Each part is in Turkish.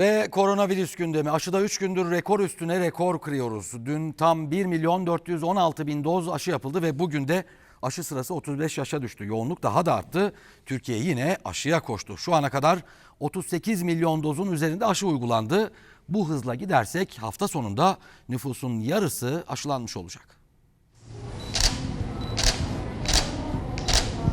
Ve koronavirüs gündemi. Aşıda 3 gündür rekor üstüne rekor kırıyoruz. Dün tam 1 milyon 416 bin doz aşı yapıldı ve bugün de aşı sırası 35 yaşa düştü. Yoğunluk daha da arttı. Türkiye yine aşıya koştu. Şu ana kadar 38 milyon dozun üzerinde aşı uygulandı. Bu hızla gidersek hafta sonunda nüfusun yarısı aşılanmış olacak.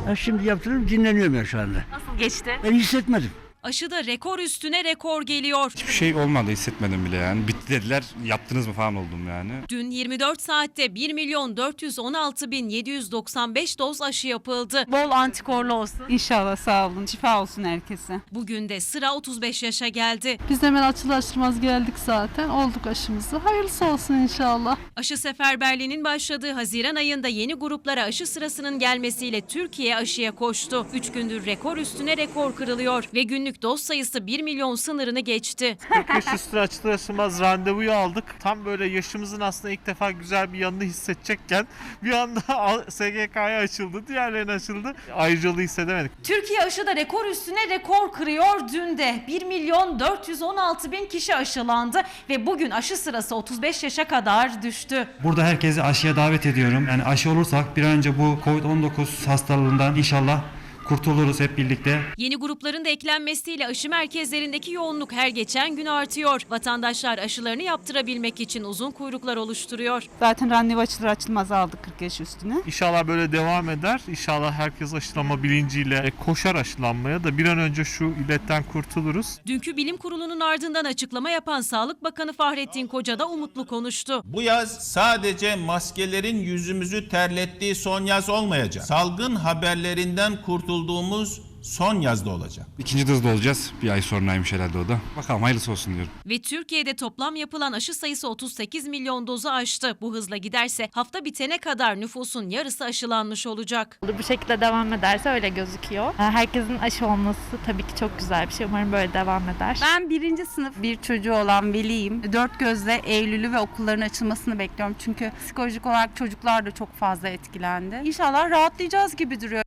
Ben şimdi yaptırıp dinleniyorum ya şu anda. Nasıl geçti? Ben hissetmedim. Aşıda rekor üstüne rekor geliyor. Hiçbir şey olmadı hissetmedim bile yani. Bitti dediler yaptınız mı falan oldum yani. Dün 24 saatte 1 milyon 416 bin 795 doz aşı yapıldı. Bol antikorlu olsun. İnşallah sağ olun. Şifa olsun herkese. Bugün de sıra 35 yaşa geldi. Biz de hemen açılaştırmaz geldik zaten. Olduk aşımızı. Hayırlısı olsun inşallah. Aşı seferberliğinin başladığı Haziran ayında yeni gruplara aşı sırasının gelmesiyle Türkiye aşıya koştu. 3 gündür rekor üstüne rekor kırılıyor ve günlük doz sayısı 1 milyon sınırını geçti. 40 yaş üstü açılır açılmaz randevuyu aldık. Tam böyle yaşımızın aslında ilk defa güzel bir yanını hissedecekken bir anda SGK'ya açıldı, diğerlerine açıldı. Ayrıcalığı hissedemedik. Türkiye aşıda rekor üstüne rekor kırıyor. Dün de 1 milyon 416 bin kişi aşılandı ve bugün aşı sırası 35 yaşa kadar düştü. Burada herkesi aşıya davet ediyorum. Yani aşı olursak bir an önce bu Covid-19 hastalığından inşallah kurtuluruz hep birlikte. Yeni grupların da eklenmesiyle aşı merkezlerindeki yoğunluk her geçen gün artıyor. Vatandaşlar aşılarını yaptırabilmek için uzun kuyruklar oluşturuyor. Zaten randevu açılır açılmaz aldık 40 yaş üstüne. İnşallah böyle devam eder. İnşallah herkes aşılama bilinciyle e, koşar aşılanmaya da bir an önce şu illetten kurtuluruz. Dünkü bilim kurulunun ardından açıklama yapan Sağlık Bakanı Fahrettin Koca da umutlu konuştu. Bu yaz sadece maskelerin yüzümüzü terlettiği son yaz olmayacak. Salgın haberlerinden kurtulduğumuz son yazda olacak. İkinci hızlı olacağız. Bir ay sonraymış herhalde o da. Bakalım hayırlısı olsun diyorum. Ve Türkiye'de toplam yapılan aşı sayısı 38 milyon dozu aştı. Bu hızla giderse hafta bitene kadar nüfusun yarısı aşılanmış olacak. Bu şekilde devam ederse öyle gözüküyor. Herkesin aşı olması tabii ki çok güzel bir şey. Umarım böyle devam eder. Ben birinci sınıf bir çocuğu olan veliyim. Dört gözle Eylül'ü ve okulların açılmasını bekliyorum. Çünkü psikolojik olarak çocuklar da çok fazla etkilendi. İnşallah rahatlayacağız gibi duruyor.